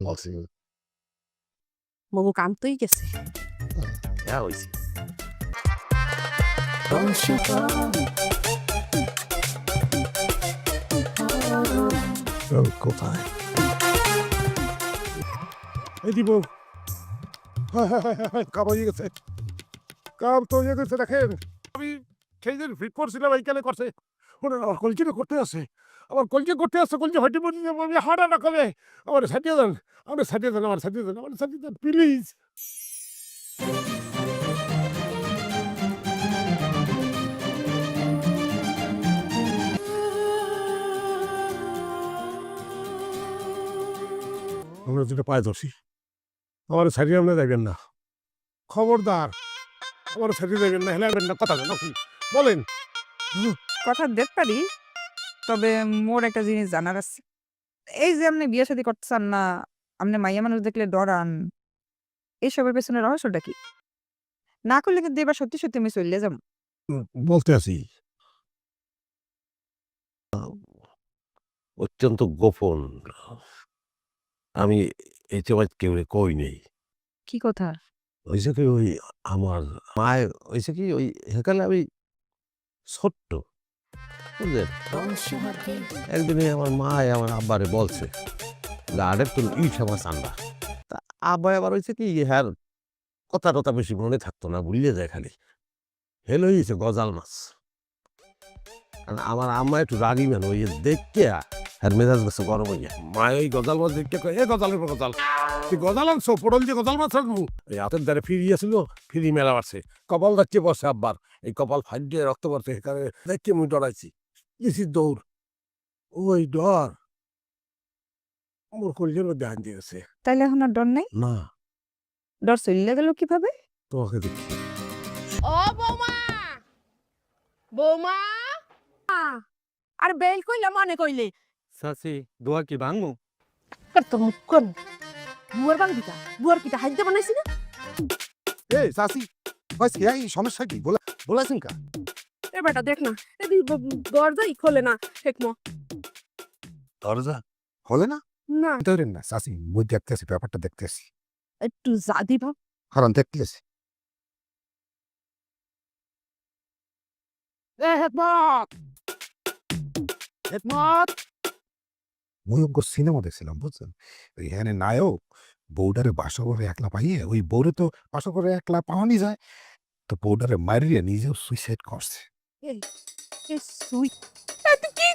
বলছি বাবু কামতেই গেছে হ্যাঁ হয়েছে কোথায় এই দিব কাম হয়ে গেছে কাম তো হয়ে গেছে দেখেন আমি সেই দিন ফিট করছিলাম এইখানে করছে ওরা আমার কলজিটা করতে আছে। আমার কলজি করতে আসছে কলজি হয়তো আমি হারা না কবে? আমার সাজিয়ে দেন, আমার সাজিয়ে দেন, আমার সাজিয়ে দেন, আমার সাজিয়ে দেন প্লিজ আমরা যেটা পায়ে ধরছি। আমার সারিয়ে আপনি যাবেন না। খবরদার। আমার সারিয়ে যাবেন না, হেলাবেন না, কথা বলেন। কথা দেখতে পারি তবে মোর একটা জিনিস জানার আছে। এই যে আপনি বিয়ে শাদী করতে চান না আপনি মাইয়া মানুষ দেখলে ডরান এইসবের পেছনে রহস্যটা কি? না করলে কিন্তু এবার সত্যি সত্যি আমি চলে যাব। বলতে আছি। অত্যন্ত গোপন। আমি এই সময় কেউ কই নেই। কি কথা? হয়েছে কি ওই আমার মায় হয়েছে কি ওই সেখানে আমি ছোট্ট। বুঝলেন? একদিনে আমার মায় আমার আব্বারে বলছে গাড়ের তো ইট আমার চান্দা তা আব্বা আবার হয়েছে কি হ্যার কথা টথা বেশি মনে থাকতো না ভুলিয়ে যায় খালি। হেলো হয়েছে গজাল মাছ। আর আমার আম্মা একটু রাগি ম্যান ওই দেখতে আর মেজাজ গেছে গরম হইয়া। মা ওই গজাল মাছ দেখতে কয়, এ গজালের গজাল। তুই গজাল আনছো? পটল দিয়ে গজাল মাছ রাখব এই হাতের দ্বারে ফিরিয়েছিল ফিরি মেলা মারছে। কপাল যাচ্ছে বসে আব্বার। এই কপাল ফাইট দিয়ে রক্ত পড়ছে সেখানে দেখতে মুই ডরাইছি। গেছি দৌড় ওই ডর মোর কলিজের মধ্যে হান দিয়ে গেছে তাইলে এখন আর ডর নাই? না। ডর চলে গেল কীভাবে? তোমাকে দেখি। ও বৌমা! বৌমা! আর বেল কইলা মনে কইলে? সাসি দোয়া কি ভাঙমু? কত মুখ কোন বুয়ার বাং দিতা বুয়ার কিটা হাইতে বানাইছি না? এই কি এই সমস্যা কি? বলে বলেছেন কা? এ বেটা দেখ না এদি দরজাই খোলে না হেকমো দরজা? হলে না? না। ধরেন না চাচি মুই দেখতেছি ব্যাপারটা দেখতেছি। একটু জাদি ভাব। কারণ দেখতেছি। এ হেকমত! হেকমত! মুই অঙ্ক সিনেমা দেখছিলাম বুঝছেন? ওই এখানে নায়ক বৌডারে বাসা করে একলা পাইয়ে ওই বৌরে তো বাসা করে একলা পাওয়ানি যায় তো বৌডারে মারিয়ে নিজেও সুইসাইড করছে। এই তুই কি